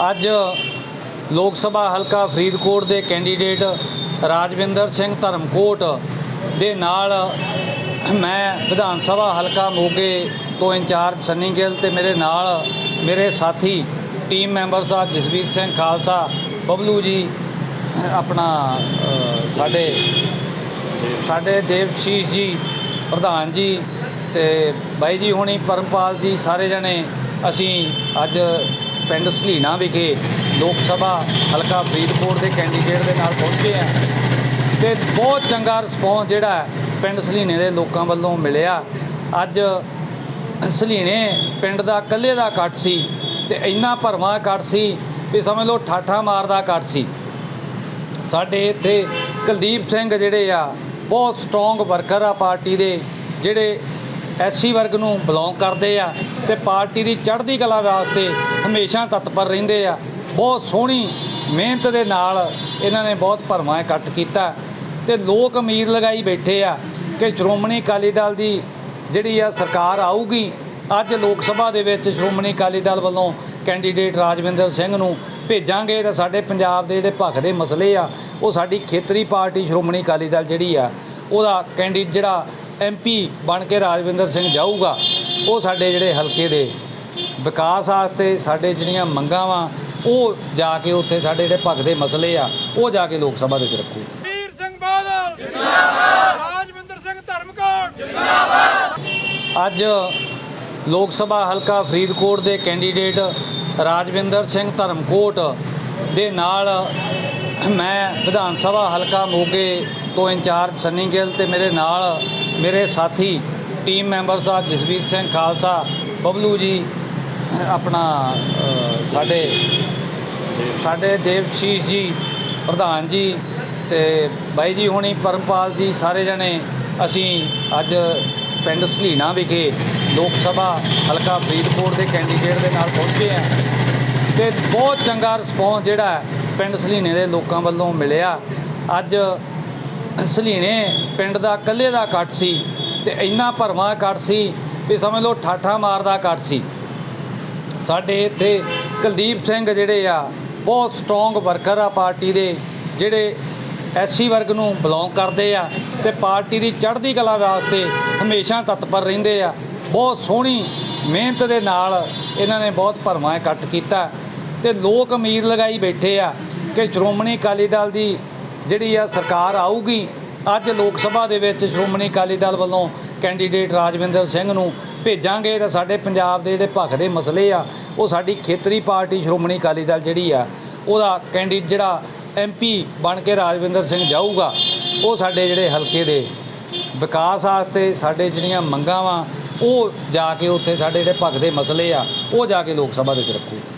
ਅੱਜ ਲੋਕ ਸਭਾ ਹਲਕਾ ਫਰੀਦਕੋਟ ਦੇ ਕੈਂਡੀਡੇਟ ਰਾਜਵਿੰਦਰ ਸਿੰਘ ਧਰਮਕੋਟ ਦੇ ਨਾਲ ਮੈਂ ਵਿਧਾਨ ਸਭਾ ਹਲਕਾ ਮੋਗੇ ਤੋਂ ਇੰਚਾਰਜ ਸੰਨੀ ਗਿੱਲ ਤੇ ਮੇਰੇ ਨਾਲ ਮੇਰੇ ਸਾਥੀ ਟੀਮ ਮੈਂਬਰ ਸਾਹਿਬ ਜਸਵੀਰ ਸਿੰਘ ਖਾਲਸਾ ਬਬਲੂ ਜੀ ਆਪਣਾ ਅ, ਸਾਡੇ ਸਾਡੇ ਦੇਵਸ਼ੀਸ਼ ਜੀ ਪ੍ਰਧਾਨ ਜੀ ਤੇ ਬਾਈ ਜੀ ਹੁਣੀ ਪਰਮਪਾਲ ਜੀ ਸਾਰੇ ਜਣੇ ਅਸੀਂ ਅੱਜ ਪਿੰਡ ਸਲੀਣਾ ਵਿਖੇ ਲੋਕ ਸਭਾ ਹਲਕਾ ਫਰੀਦਕੋਟ ਦੇ ਕੈਂਡੀਡੇਟ ਦੇ ਨਾਲ ਪਹੁੰਚੇ ਆ। ਤੇ ਬਹੁਤ ਚੰਗਾ ਰਿਸਪੌਂਸ ਜਿਹੜਾ ਪਿੰਡ ਸਲੀਣੇ ਦੇ ਲੋਕਾਂ ਵੱਲੋਂ ਮਿਲਿਆ। ਅੱਜ ਸਲੀਣੇ ਪਿੰਡ ਦਾ ਇਕੱਲੇ ਦਾ ਇਕੱਠ ਸੀ ਤੇ ਇੰਨਾ ਭਰਵਾਂ ਇਕੱਠ ਸੀ ਵੀ ਸਮਝ ਲਓ ਠਾਠਾ ਮਾਰਦਾ ਕੱਟ ਸੀ। ਸਾਡੇ ਇੱਥੇ ਕੁਲਦੀਪ ਸਿੰਘ ਜਿਹੜੇ ਆ, ਬਹੁਤ ਸਟਰੋਂਗ ਵਰਕਰ ਆ ਪਾਰਟੀ ਦੇ, ਜਿਹੜੇ ਐਸਸੀ ਵਰਗ ਨੂੰ ਬਿਲੋਂਗ ਕਰਦੇ ਆ ਤੇ ਪਾਰਟੀ ਦੀ ਚੜ੍ਹਦੀ ਕਲਾ ਵਾਸਤੇ ਹਮੇਸ਼ਾ ਤਤਪਰ ਰਹਿੰਦੇ ਆ। ਬਹੁਤ ਸੋਹਣੀ ਮਿਹਨਤ ਦੇ ਨਾਲ ਇਹਨਾਂ ਨੇ ਬਹੁਤ ਭਰਵਾਂ ਇਕੱਠ ਕੀਤਾ ਤੇ ਲੋਕ ਉਮੀਦ ਲਗਾਈ ਬੈਠੇ ਆ ਕਿ ਸ਼੍ਰੋਮਣੀ ਅਕਾਲੀ ਦਲ ਦੀ ਜਿਹੜੀ ਆ ਸਰਕਾਰ ਆਊਗੀ, ਅੱਜ ਲੋਕ ਸਭਾ ਦੇ ਵਿੱਚ ਸ਼੍ਰੋਮਣੀ ਅਕਾਲੀ ਦਲ ਵੱਲੋਂ ਕੈਂਡੀਡੇਟ ਰਾਜਵਿੰਦਰ ਸਿੰਘ ਨੂੰ ਭੇਜਾਂਗੇ ਤਾਂ ਸਾਡੇ ਪੰਜਾਬ ਦੇ ਜਿਹੜੇ ਭੱਖ ਦੇ ਮਸਲੇ ਆ, ਉਹ ਸਾਡੀ ਖੇਤਰੀ ਪਾਰਟੀ ਸ਼੍ਰੋਮਣੀ ਅਕਾਲੀ ਦਲ ਜਿਹੜੀ ਆ, ਉਹਦਾ ਕੈਂਡੀਡੇਟ ਜਿਹੜਾ ਐਮਪੀ ਬਣ ਕੇ ਰਾਜਵਿੰਦਰ ਸਿੰਘ ਜਾਊਗਾ ਉਹ ਸਾਡੇ ਜਿਹੜੇ ਹਲਕੇ ਦੇ ਵਿਕਾਸ ਵਾਸਤੇ ਸਾਡੇ ਜਿਹੜੀਆਂ ਮੰਗਾਂ ਵਾ ਉਹ ਜਾ ਕੇ ਉੱਥੇ ਸਾਡੇ ਜਿਹੜੇ ਭਖ ਦੇ ਮਸਲੇ ਆ ਉਹ ਜਾ ਕੇ ਲੋਕ ਸਭਾ ਦੇ ਵਿੱਚ ਰੱਖੂ। ਵੀਰ ਸਿੰਘ ਬਾਦਲ। ਜਿੰਦਾਬਾਦ ਰਾਜਵਿੰਦਰ ਸਿੰਘ ਧਰਮਕੋਟ। ਅੱਜ ਲੋਕ ਸਭਾ ਹਲਕਾ ਫਰੀਦਕੋਟ ਦੇ ਕੈਂਡੀਡੇਟ ਰਾਜਵਿੰਦਰ ਸਿੰਘ ਧਰਮਕੋਟ ਦੇ ਨਾਲ ਮੈਂ ਵਿਧਾਨ ਸਭਾ ਹਲਕਾ ਮੋਗੇ ਤੋਂ ਇੰਚਾਰਜ ਸੰਨੀ ਗਿੱਲ ਤੇ ਮੇਰੇ ਨਾਲ ਮੇਰੇ ਸਾਥੀ ਟੀਮ ਮੈਂਬਰ ਸਾਹਿਬ ਜਸਵੀਰ ਸਿੰਘ ਖਾਲਸਾ ਬਬਲੂ ਜੀ ਆਪਣਾ ਅ, ਸਾਡੇ ਸਾਡੇ ਦੇਵਸ਼ੀਸ਼ ਜੀ ਪ੍ਰਧਾਨ ਜੀ ਤੇ ਬਾਈ ਜੀ ਹੁਣੀ ਪਰਮਪਾਲ ਜੀ ਸਾਰੇ ਜਣੇ ਅਸੀਂ ਅੱਜ ਪਿੰਡ ਸਲੀਣਾ ਵਿਖੇ ਲੋਕ ਸਭਾ ਹਲਕਾ ਫਰੀਦਕੋਟ ਦੇ ਕੈਂਡੀਡੇਟ ਦੇ ਨਾਲ ਪਹੁੰਚੇ ਆ ਤੇ ਬਹੁਤ ਚੰਗਾ ਰਿਸਪੌਂਸ ਜਿਹੜਾ ਪਿੰਡ ਸਲੀਣੇ ਦੇ ਲੋਕਾਂ ਵੱਲੋਂ ਮਿਲਿਆ। ਅੱਜ ਸਲੀਣੇ ਪਿੰਡ ਦਾ ਇਕੱਲੇ ਦਾ ਇਕੱਠ ਸੀ ਤੇ ਇੰਨਾ ਭਰਵਾਂ ਇਕੱਠ ਸੀ ਵੀ ਸਮਝ ਲਓ ਠਾਠਾ ਮਾਰਦਾ ਇਕੱਠ ਸੀ। ਸਾਡੇ ਇੱਥੇ ਕੁਲਦੀਪ ਸਿੰਘ ਜਿਹੜੇ ਆ, ਬਹੁਤ ਸਟਰੋਂਗ ਵਰਕਰ ਆ ਪਾਰਟੀ ਦੇ, ਜਿਹੜੇ ਐਸਸੀ ਵਰਗ ਨੂੰ ਬਿਲੋਂਗ ਕਰਦੇ ਆ ਤੇ ਪਾਰਟੀ ਦੀ ਚੜ੍ਹਦੀ ਕਲਾ ਵਾਸਤੇ ਹਮੇਸ਼ਾ ਤਤਪਰ ਰਹਿੰਦੇ ਆ। ਬਹੁਤ ਸੋਹਣੀ ਮਿਹਨਤ ਦੇ ਨਾਲ ਇਹਨਾਂ ਨੇ ਬਹੁਤ ਭਰਵਾਂ ਇਕੱਠ ਕੀਤਾ ਤੇ ਲੋਕ ਉਮੀਦ ਲਗਾਈ ਬੈਠੇ ਆ ਕਿ ਸ਼੍ਰੋਮਣੀ ਅਕਾਲੀ ਦਲ ਦੀ ਜਿਹੜੀ ਆ ਸਰਕਾਰ ਆਊਗੀ, ਅੱਜ ਲੋਕ ਸਭਾ ਦੇ ਵਿੱਚ ਸ਼੍ਰੋਮਣੀ ਅਕਾਲੀ ਦਲ ਵੱਲੋਂ ਕੈਂਡੀਡੇਟ ਰਾਜਵਿੰਦਰ ਸਿੰਘ ਨੂੰ ਭੇਜਾਂਗੇ ਤਾਂ ਸਾਡੇ ਪੰਜਾਬ ਦੇ ਜਿਹੜੇ ਭਖ ਦੇ ਮਸਲੇ ਆ, ਉਹ ਸਾਡੀ ਖੇਤਰੀ ਪਾਰਟੀ ਸ਼੍ਰੋਮਣੀ ਅਕਾਲੀ ਦਲ ਜਿਹੜੀ ਆ, ਉਹਦਾ ਕੈਂਡੀਡੇਟ ਜਿਹੜਾ ਐਮਪੀ ਬਣ ਕੇ ਰਾਜਵਿੰਦਰ ਸਿੰਘ ਜਾਊਗਾ, ਉਹ ਸਾਡੇ ਜਿਹੜੇ ਹਲਕੇ ਦੇ ਵਿਕਾਸ ਵਾਸਤੇ ਸਾਡੇ ਜਿਹੜੀਆਂ ਮੰਗਾਂ ਵਾ, ਉਹ ਜਾ ਕੇ ਉੱਥੇ ਸਾਡੇ ਜਿਹੜੇ ਭਖ ਦੇ ਮਸਲੇ ਆ, ਉਹ ਜਾ ਕੇ ਲੋਕ ਸਭਾ ਦੇ ਵਿੱਚ ਰੱਖੂ।